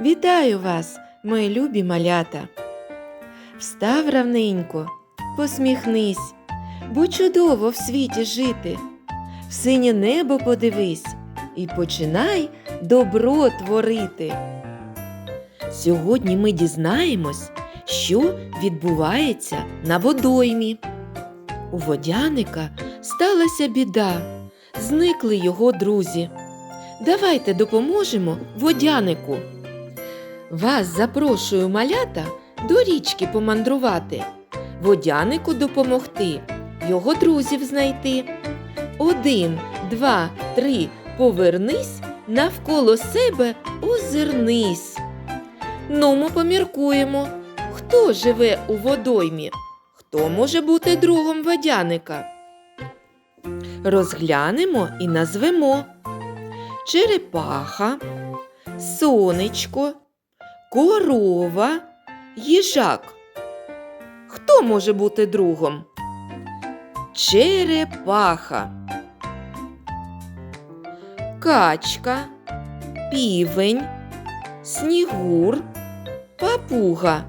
Вітаю вас, мої любі малята. Встав равненько, посміхнись, бо чудово в світі жити. В синє небо подивись і починай добро творити. Сьогодні ми дізнаємось, що відбувається на водоймі. У водяника сталася біда, зникли його друзі. Давайте допоможемо водянику. Вас запрошую малята до річки помандрувати, водянику допомогти, його друзів знайти. Один, два, три, повернись, навколо себе озирнись. Нумо поміркуємо, хто живе у водоймі, хто може бути другом водяника. Розглянемо і назвемо черепаха, сонечко, корова, їжак. Хто може бути другом? Черепаха. Качка, півень, снігур, папуга.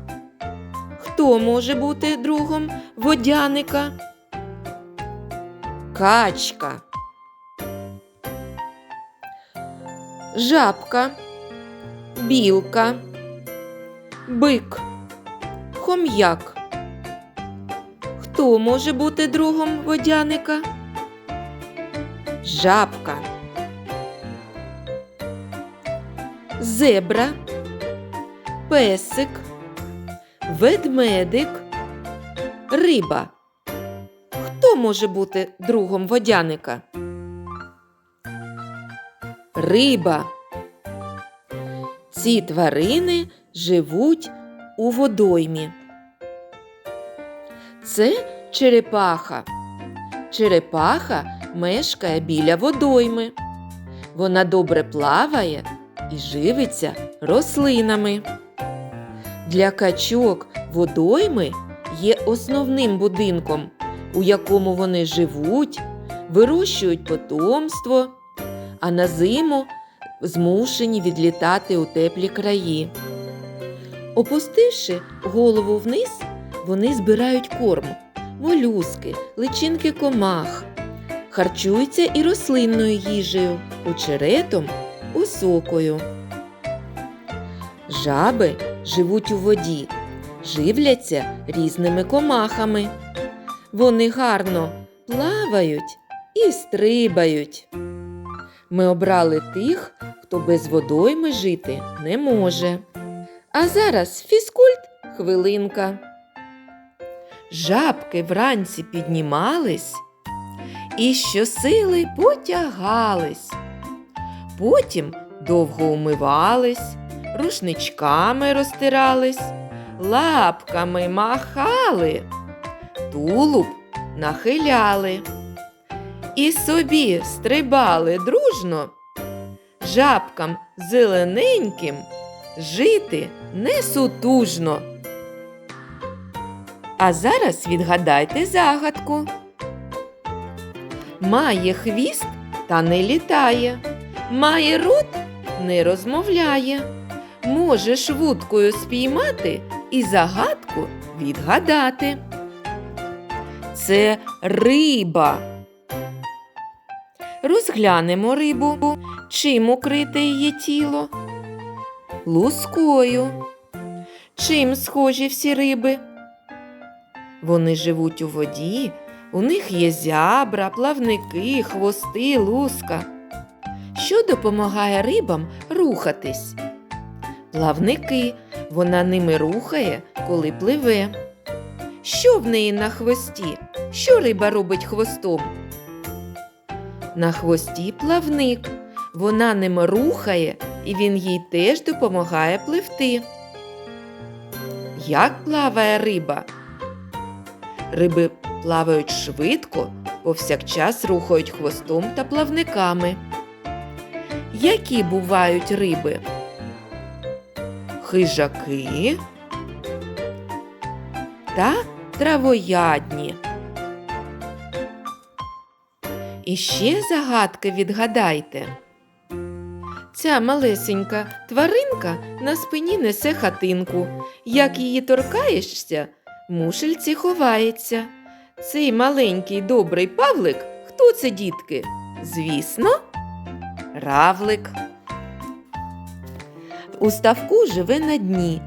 Хто може бути другом водяника? Качка. Жабка, білка, бик, хом'як. Хто може бути другом водяника? Жабка. Зебра, песик, ведмедик, риба. Хто може бути другом водяника? Риба. Ці тварини живуть у водоймі. Це черепаха. Черепаха мешкає біля водойми. Вона добре плаває і живиться рослинами. Для качок водойми є основним будинком, у якому вони живуть, вирощують потомство, а на зиму змушені відлітати у теплі краї. Опустивши голову вниз, вони збирають корм, молюски, личинки комах, харчуються і рослинною їжею, очеретом, осокою. Жаби живуть у воді, живляться різними комахами. Вони гарно плавають і стрибають. Ми обрали тих, хто без водойми жити не може. А зараз фізкульт хвилинка. Жабки вранці піднімались і щосили потягались. Потім довго умивались, рушничками розтирались, лапками махали, тулуб нахиляли. І собі стрибали дружно, жабкам зелененьким жити не. А зараз відгадайте загадку. Має хвіст та не літає, має рот не розмовляє. Можеш вудкою спіймати і загадку відгадати. Це риба. Розглянемо рибу. Чим укрите її тіло? Лускою. Чим схожі всі риби? Вони живуть у воді, у них є зябра, плавники, хвости, луска. Що допомагає рибам рухатись? Плавники, вона ними рухає, коли пливе. Що в неї на хвості? Що риба робить хвостом? На хвості плавник. Вона ним рухає, і він їй теж допомагає пливти. Як плаває риба? Риби плавають швидко, повсякчас рухають хвостом та плавниками. Які бувають риби? Хижаки та травоядні. І ще загадки відгадайте. Ця малесенька тваринка на спині несе хатинку. Як її торкаєшся, мушельці ховається. Цей маленький добрий павлик, хто це, дітки? Звісно, равлик. У ставку живе на дні,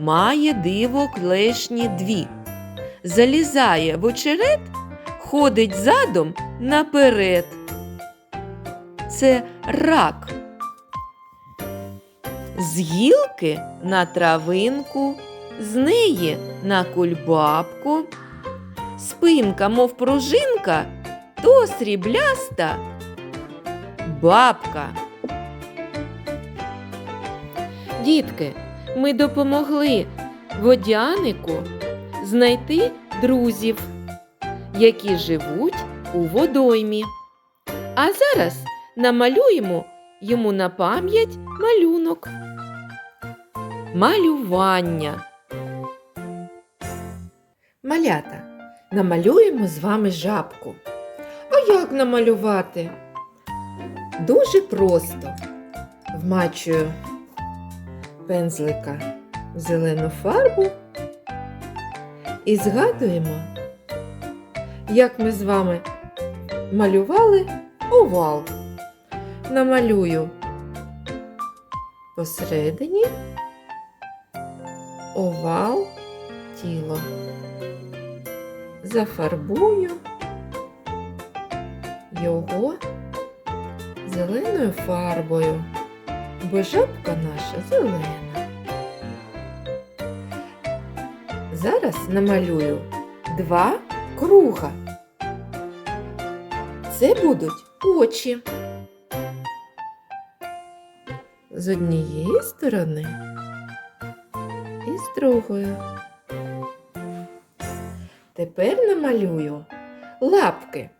має диво клешні дві. Залізає в очерет, ходить задом наперед. Це рак. З гілки на травинку, з неї на кульбабку. Спинка, мов пружинка, то срібляста бабка. Дітки, ми допомогли водянику знайти друзів, які живуть у водоймі. А зараз намалюємо йому на пам'ять малюнок. Малювання. Малята, намалюємо з вами жабку. А як намалювати? Дуже просто. Вмачую пензлика в зелену фарбу і згадуємо, як ми з вами малювали овал. Намалюю посередині овал тіло. Зафарбую його зеленою фарбою, бо жабка наша зелена. Зараз намалюю два круга. Це будуть очі. З однієї сторони другої. Тепер намалюю лапки.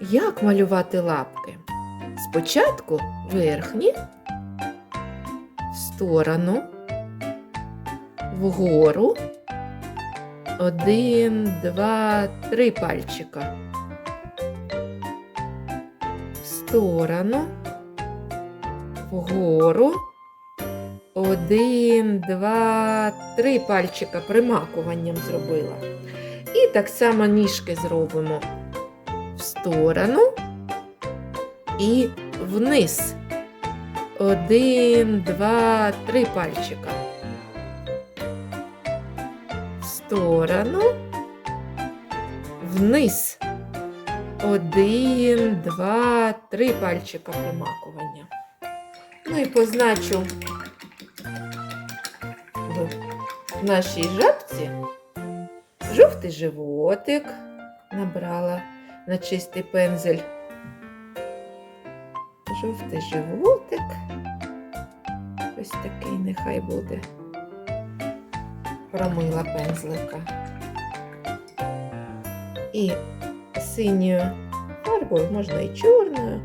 Як малювати лапки? Спочатку верхні, в сторону, вгору. Один, два, три пальчика. В сторону, вгору. Один, два, три пальчика примакуванням зробила. І так само ніжки зробимо в сторону і вниз. Один, два, три пальчика. В сторону, вниз. Один, два, три пальчика примакування. Ну і позначу в нашій жабці жовтий животик набрала на чистий пензель. Жовтий животик. Ось такий нехай буде. Промила пензлика. І синьою фарбою, можна і чорною,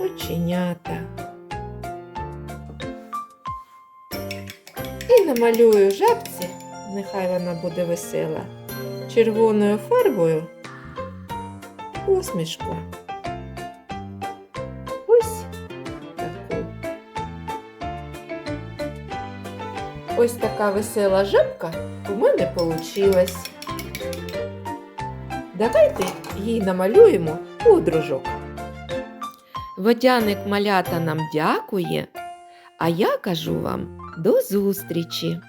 оченята. І намалюю жабці, нехай вона буде весела, червоною фарбою посмішку. Ось таку. Ось така весела жабка у мене получилась. Давайте їй намалюємо подружок. Водяник малята нам дякує, а я кажу вам до зустрічі!